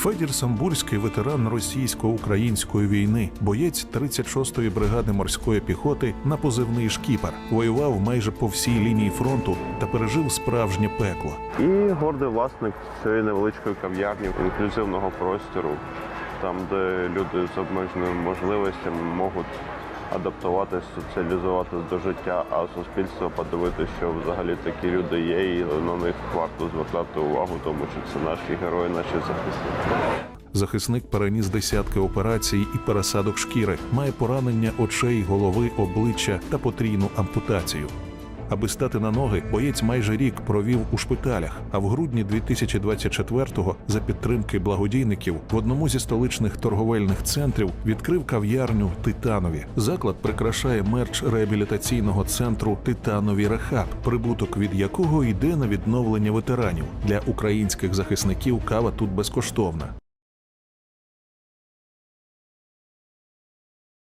Федір Самбурський ветеран російсько-української війни, боєць 36-ї бригади морської піхоти на позивний шкіпер, воював майже по всій лінії фронту та пережив справжнє пекло. І гордий власник цієї невеличкої кав'ярні інклюзивного простору, там, де люди з обмеженими можливостями можуть адаптуватись, соціалізуватись до життя, а суспільство подивитися, що взагалі такі люди є, і на них варто звертати увагу, тому що це наші герої, наші захисники. Захисник переніс десятки операцій і пересадок шкіри, має поранення очей, голови, обличчя та потрійну ампутацію. Аби стати на ноги, боєць майже рік провів у шпиталях. А в грудні 2024-го за підтримки благодійників в одному зі столичних торговельних центрів відкрив кав'ярню Титанові. Заклад прикрашає мерч реабілітаційного центру Титанові Рехаб, прибуток від якого йде на відновлення ветеранів. Для українських захисників кава тут безкоштовна.